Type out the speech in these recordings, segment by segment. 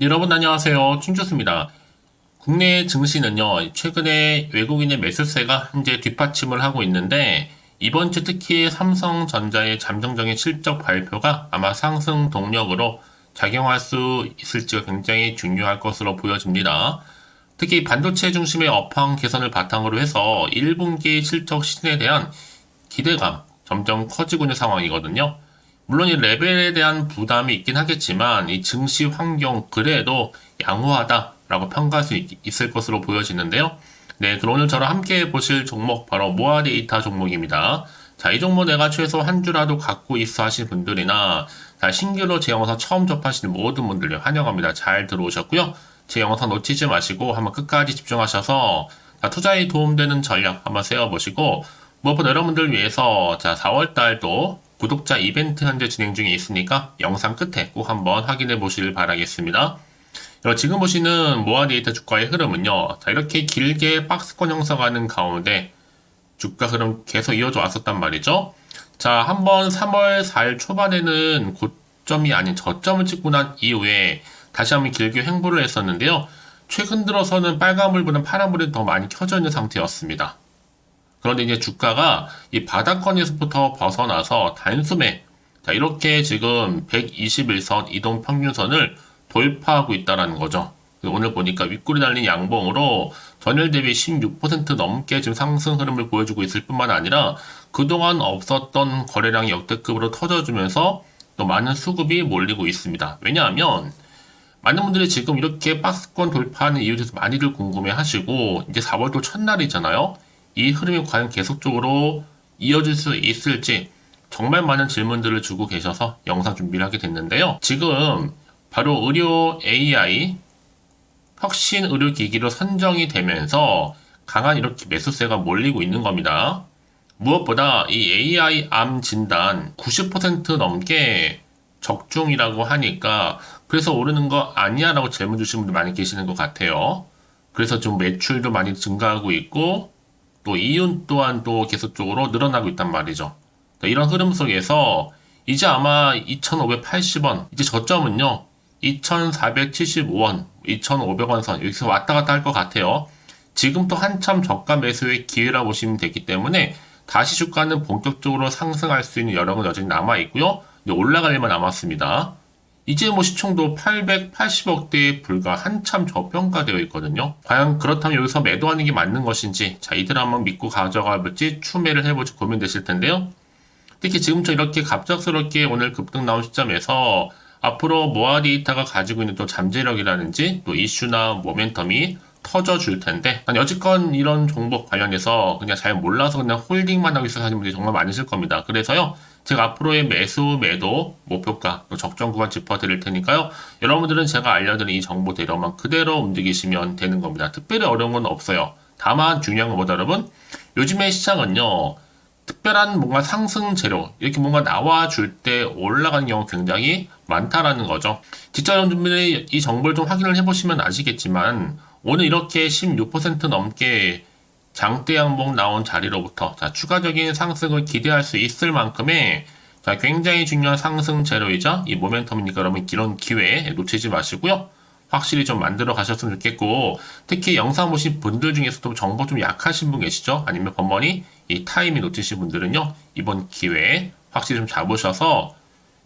네, 여러분 안녕하세요. 춘주스입니다. 국내 증시는요, 최근에 외국인의 매수세가 현재 뒷받침을 하고 있는데, 이번 주 특히 삼성전자의 잠정적인 실적 발표가 아마 상승 동력으로 작용할 수 있을지가 굉장히 중요할 것으로 보여집니다. 특히 반도체 중심의 업황 개선을 바탕으로 해서 1분기 실적 시즌에 대한 기대감 점점 커지고 있는 상황이거든요. 물론 이 레벨에 대한 부담이 있긴 하겠지만 이 증시 환경 그래도 양호하다라고 평가할 수 있, 있을 것으로 보여지는데요. 네, 그럼 오늘 저랑 함께 보실 종목 바로 모아 데이터 종목입니다. 자, 이 종목 내가 최소 한 주라도 갖고 있어 하신 분들이나 자, 신규로 제 영상 처음 접하시는 모든 분들 환영합니다. 잘 들어오셨고요. 제 영상 놓치지 마시고 한번 끝까지 집중하셔서 자, 투자에 도움되는 전략 한번 세워보시고 무엇보다 여러분들 위해서 자 4월 달도 구독자 이벤트 현재 진행 중에 있으니까 영상 끝에 꼭 한번 확인해 보시길 바라겠습니다. 어, 지금 보시는 모아 데이터 주가의 흐름은요. 자 이렇게 길게 박스권 형성하는 가운데 주가 흐름 계속 이어져 왔었단 말이죠. 자 한번 3월 4일 초반에는 고점이 아닌 저점을 찍고 난 이후에 다시 한번 길게 횡보를 했었는데요. 최근 들어서는 빨간불보다는 파란불이 더 많이 켜져 있는 상태였습니다. 그런데 이제 주가가 이 바닥권에서부터 벗어나서 단숨에 자 이렇게 지금 121선 이동 평균선을 돌파하고 있다라는 거죠. 오늘 보니까 윗골이 달린 양봉으로 전일 대비 16% 넘게 지금 상승 흐름을 보여주고 있을 뿐만 아니라 그동안 없었던 거래량이 역대급으로 터져주면서 또 많은 수급이 몰리고 있습니다. 왜냐하면 많은 분들이 지금 이렇게 박스권 돌파하는 이유에 대해서 많이들 궁금해 하시고 이제 4월도 첫날이잖아요. 이 흐름이 과연 계속적으로 이어질 수 있을지 정말 많은 질문들을 주고 계셔서 영상 준비를 하게 됐는데요. 지금 바로 의료 AI 혁신 의료기기로 선정이 되면서 강한 이렇게 매수세가 몰리고 있는 겁니다. 무엇보다 이 AI 암 진단 90% 넘게 적중이라고 하니까 그래서 오르는 거 아니야 라고 질문 주시는 분들 많이 계시는 것 같아요. 그래서 좀 매출도 많이 증가하고 있고 또 이윤 또한 또 계속적으로 늘어나고 있단 말이죠. 이런 흐름 속에서 이제 아마 2,580원, 이제 저점은요, 2,475원, 2,500원 선, 여기서 왔다 갔다 할 것 같아요. 지금 또 한참 저가 매수의 기회라 보시면 되기 때문에 다시 주가는 본격적으로 상승할 수 있는 여력은 여전히 남아 있고요. 올라갈 일만 남았습니다. 이제 뭐 시총도 880억대에 불과 한참 저평가되어 있거든요. 과연 그렇다면 여기서 매도하는 게 맞는 것인지, 자, 이들 한번 믿고 가져가 볼지 추매를 해볼지 고민되실 텐데요. 특히 지금처럼 이렇게 갑작스럽게 오늘 급등 나온 시점에서 앞으로 모아 데이터가 가지고 있는 또 잠재력이라든지 또 이슈나 모멘텀이 터져줄 텐데, 난 여지껏 이런 종목 관련해서 그냥 잘 몰라서 그냥 홀딩만 하고 있어서 하시는 분들이 정말 많으실 겁니다. 그래서요, 제가 앞으로의 매수, 매도, 목표가, 또 적정 구간 짚어드릴 테니까요. 여러분들은 제가 알려드린 이 정보 대로만 그대로 움직이시면 되는 겁니다. 특별히 어려운 건 없어요. 다만 중요한 것보다 여러분, 요즘의 시장은요, 특별한 뭔가 상승 재료, 이렇게 뭔가 나와줄 때 올라가는 경우 굉장히 많다라는 거죠. 직접 여러분들이 이 정보를 좀 확인을 해보시면 아시겠지만, 오늘 이렇게 16% 넘게 장대 양봉 나온 자리로부터 자, 추가적인 상승을 기대할 수 있을 만큼의 자, 굉장히 중요한 상승 재료이자 이 모멘텀이니까 여러분 이런 기회 놓치지 마시고요. 확실히 좀 만들어 가셨으면 좋겠고 특히 영상 보신 분들 중에서도 정보 좀 약하신 분 계시죠? 아니면 번번이 이 타이밍 놓치신 분들은요. 이번 기회에 확실히 좀 잡으셔서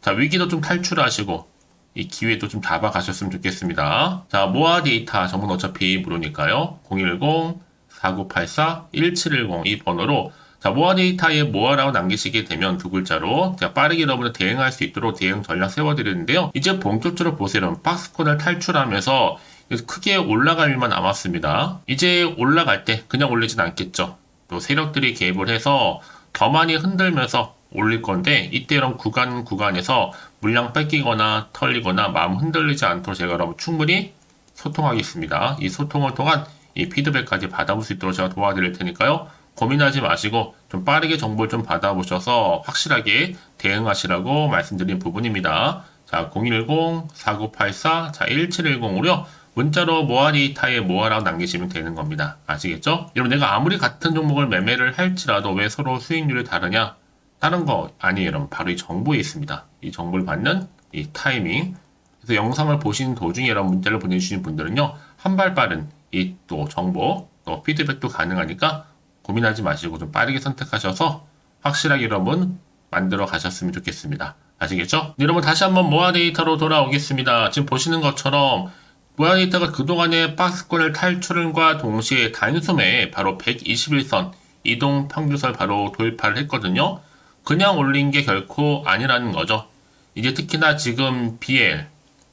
자, 위기도 좀 탈출하시고 이 기회도 좀 잡아가셨으면 좋겠습니다. 자, 모아 데이터 정보는 어차피 무료니까요. 010 4984-1710 이 번호로 자, 모아 데이터에 모아라고 남기시게 되면 두 글자로 자, 빠르게 여러분들 대응할 수 있도록 대응 전략 세워드리는데요. 이제 본격적으로 보세요. 박스코드를 탈출하면서 크게 올라갈 일만 남았습니다. 이제 올라갈 때 그냥 올리진 않겠죠. 또 세력들이 개입을 해서 더 많이 흔들면서 올릴 건데 이때 이런 구간 구간에서 물량 뺏기거나 털리거나 마음 흔들리지 않도록 제가 여러분 충분히 소통하겠습니다. 이 소통을 통한 이 피드백까지 받아볼 수 있도록 제가 도와드릴 테니까요. 고민하지 마시고 좀 빠르게 정보를 좀 받아보셔서 확실하게 대응하시라고 말씀드린 부분입니다. 자, 010-4984, 자, 1710으로요. 문자로 모아리 타에 모아라고 남기시면 되는 겁니다. 아시겠죠? 여러분, 내가 아무리 같은 종목을 매매를 할지라도 왜 서로 수익률이 다르냐? 다른 거 아니에요, 여러분. 바로 이 정보에 있습니다. 이 정보를 받는 이 타이밍. 그래서 영상을 보신 도중에 이런 문자를 보내주신 분들은요, 한 발 빠른 이 또 정보, 또 피드백도 가능하니까 고민하지 마시고 좀 빠르게 선택하셔서 확실하게 여러분 만들어 가셨으면 좋겠습니다. 아시겠죠? 네, 여러분 다시 한번 모아 데이터로 돌아오겠습니다. 지금 보시는 것처럼 모아 데이터가 그동안의 박스권을 탈출과 동시에 단숨에 바로 121선 이동 평균선을 바로 돌파를 했거든요. 그냥 올린 게 결코 아니라는 거죠. 이제 특히나 지금 BL,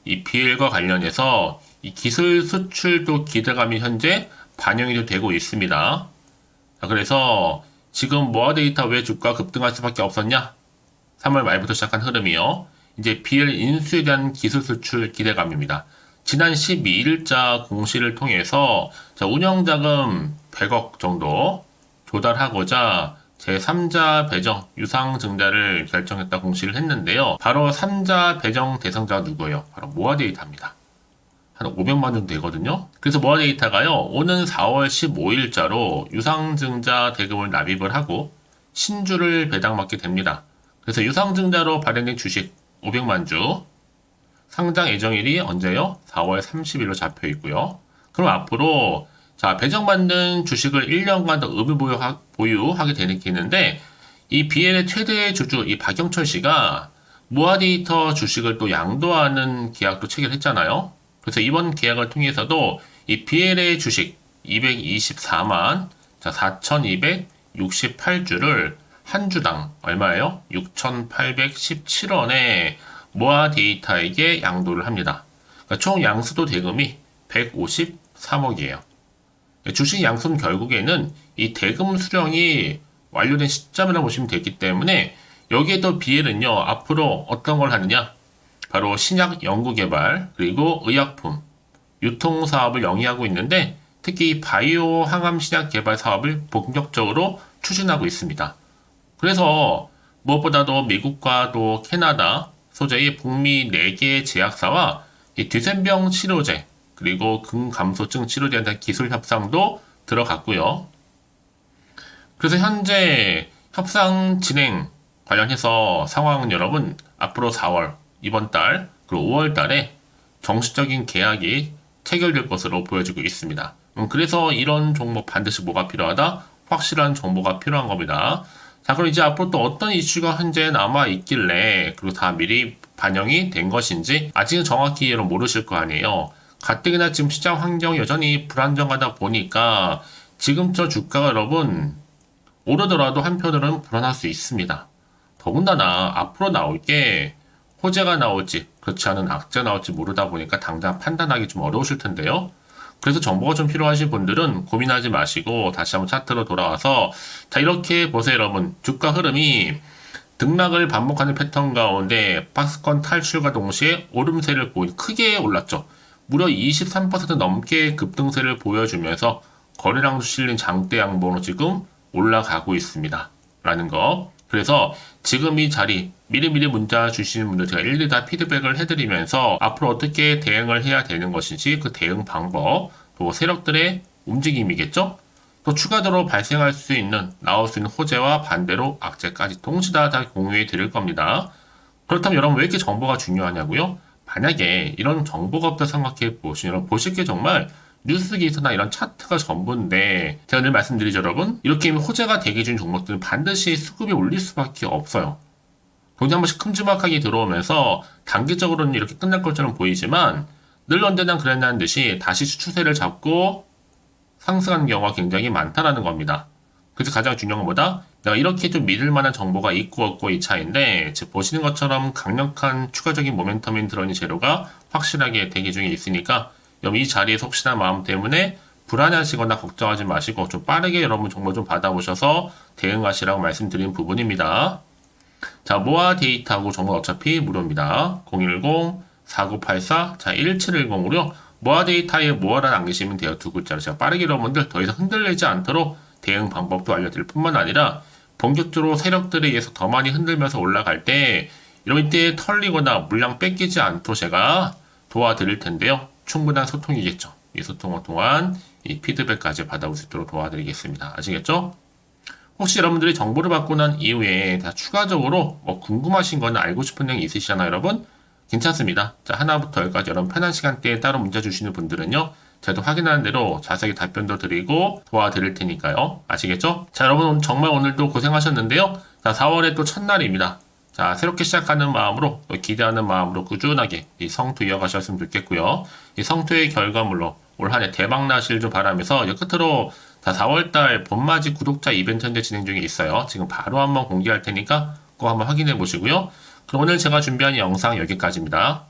이 BL과 관련해서 이 기술 수출도 기대감이 현재 반영이 되고 있습니다. 자, 그래서 지금 모아 데이터 왜 주가 급등할 수밖에 없었냐? 3월 말부터 시작한 흐름이요. 이제 BL 인수에 대한 기술 수출 기대감입니다. 지난 12일자 공시를 통해서 자, 운영자금 100억 정도 조달하고자 제3자 배정 유상 증자를 결정했다 공시를 했는데요. 바로 3자 배정 대상자가 누구예요? 바로 모아 데이터입니다. 한 500만 정도 되거든요. 그래서 모아 데이터가요. 오는 4월 15일자로 유상증자 대금을 납입을 하고 신주를 배당받게 됩니다. 그래서 유상증자로 발행된 주식 500만 주 상장 예정일이 언제요? 4월 30일로 잡혀 있고요. 그럼 앞으로 자 배정받는 주식을 1년간 더 의무 보유하, 보유하게 되겠는데 이 BL의 최대 주주 이 박영철 씨가 모아데이터 주식을 또 양도하는 계약도 체결했잖아요. 그래서 이번 계약을 통해서도 이 BL의 주식 224만 자 4,268주를 한 주당 얼마예요? 6,817원에 모아 데이터에게 양도를 합니다. 그러니까 총 양수도 대금이 153억이에요. 주식 양수는 결국에는 이 대금 수령이 완료된 시점이라고 보시면 되기 때문에 여기에 더 BL은요 앞으로 어떤 걸 하느냐 바로 신약 연구 개발 그리고 의약품 유통 사업을 영위하고 있는데 특히 바이오 항암 신약 개발 사업을 본격적으로 추진하고 있습니다. 그래서 무엇보다도 미국과 또 캐나다 소재의 북미 4개 제약사와 이 뒤샘병 치료제 그리고 근감소증 치료제에 대한 기술 협상도 들어갔고요. 그래서 현재 협상 진행 관련해서 상황은 여러분 앞으로 4월 이번 달 그리고 5월 달에 정식적인 계약이 체결될 것으로 보여지고 있습니다. 음, 그래서 이런 종목 반드시 뭐가 필요하다? 확실한 정보가 필요한 겁니다. 자, 그럼 이제 앞으로 또 어떤 이슈가 현재 남아 있길래 그리고 다 미리 반영이 된 것인지 아직은 정확히 모르실 거 아니에요. 가뜩이나 지금 시장 환경이 여전히 불안정하다 보니까 지금 저 주가가 여러분 오르더라도 한편으로는 불안할 수 있습니다. 더군다나 앞으로 나올 게 호재가 나올지 그렇지 않은 악재가 나올지 모르다 보니까 당장 판단하기 좀 어려우실 텐데요. 그래서 정보가 좀 필요하신 분들은 고민하지 마시고 다시 한번 차트로 돌아와서 자 이렇게 보세요 여러분 주가 흐름이 등락을 반복하는 패턴 가운데 박스권 탈출과 동시에 오름세를 보인 크게 올랐죠. 무려 23% 넘게 급등세를 보여주면서 거래량도 실린 장대 양봉으로 지금 올라가고 있습니다. 라는 거. 그래서 지금 이 자리 미리미리 문자 주시는 분들 제가 일일이 다 피드백을 해드리면서 앞으로 어떻게 대응을 해야 되는 것인지 그 대응 방법 또 세력들의 움직임이겠죠? 또 추가적으로 발생할 수 있는 나올 수 있는 호재와 반대로 악재까지 동시다 다 공유해 드릴 겁니다. 그렇다면 여러분 왜 이렇게 정보가 중요하냐고요? 만약에 이런 정보가 없다 생각해 보시면 보실 게 정말 뉴스 기사나 이런 차트가 전부인데 제가 늘 말씀드리죠 여러분 이렇게 호재가 대기 중 종목들은 반드시 수급이 올릴 수밖에 없어요. 돈이 한 번씩 큼지막하게 들어오면서 단기적으로는 이렇게 끝날 것처럼 보이지만 늘 언제나 그랬다는 듯이 다시 추세를 잡고 상승하는 경우가 굉장히 많다라는 겁니다. 그래서 가장 중요한 것보다 내가 이렇게 좀 믿을 만한 정보가 있고 없고 이 차인데 즉 보시는 것처럼 강력한 추가적인 모멘텀인 들어있는 재료가 확실하게 대기 중에 있으니까 여러분 이 자리에서 혹시나 마음 때문에 불안해하시거나 걱정하지 마시고 좀 빠르게 여러분 정보 좀 받아보셔서 대응하시라고 말씀드린 부분입니다. 자, 모아 데이터하고 정보 어차피 무료입니다. 010-4984, 자, 1710으로요. 모아 데이터에 모아라 남기시면 돼요. 두 글자로. 제가 빠르게 여러분들 더 이상 흔들리지 않도록 대응 방법도 알려드릴 뿐만 아니라 본격적으로 세력들에 의해서 더 많이 흔들면서 올라갈 때 이런 때 털리거나 물량 뺏기지 않도록 제가 도와드릴 텐데요. 충분한 소통이겠죠. 이 소통을 통한 이 피드백까지 받아볼 수 있도록 도와드리겠습니다. 아시겠죠? 혹시 여러분들이 정보를 받고 난 이후에 다 추가적으로 뭐 궁금하신 거나 알고 싶은 내용이 있으시잖아요, 여러분? 괜찮습니다. 자, 하나부터 열까지 여러분 편한 시간대에 따로 문자 주시는 분들은요. 제가 확인하는 대로 자세히 답변도 드리고 도와드릴 테니까요. 아시겠죠? 자, 여러분 정말 오늘도 고생하셨는데요. 자, 4월의 또 첫날입니다. 자, 새롭게 시작하는 마음으로 또 기대하는 마음으로 꾸준하게 이 성투 이어가셨으면 좋겠고요. 이 성투의 결과물로 올 한 해 대박 나실 줄 바라면서 이 끝으로 자, 4월달 봄맞이 구독자 이벤트 현재 진행 중에 있어요. 지금 바로 한번 공개할 테니까 꼭 한번 확인해 보시고요. 그럼 오늘 제가 준비한 영상 여기까지입니다.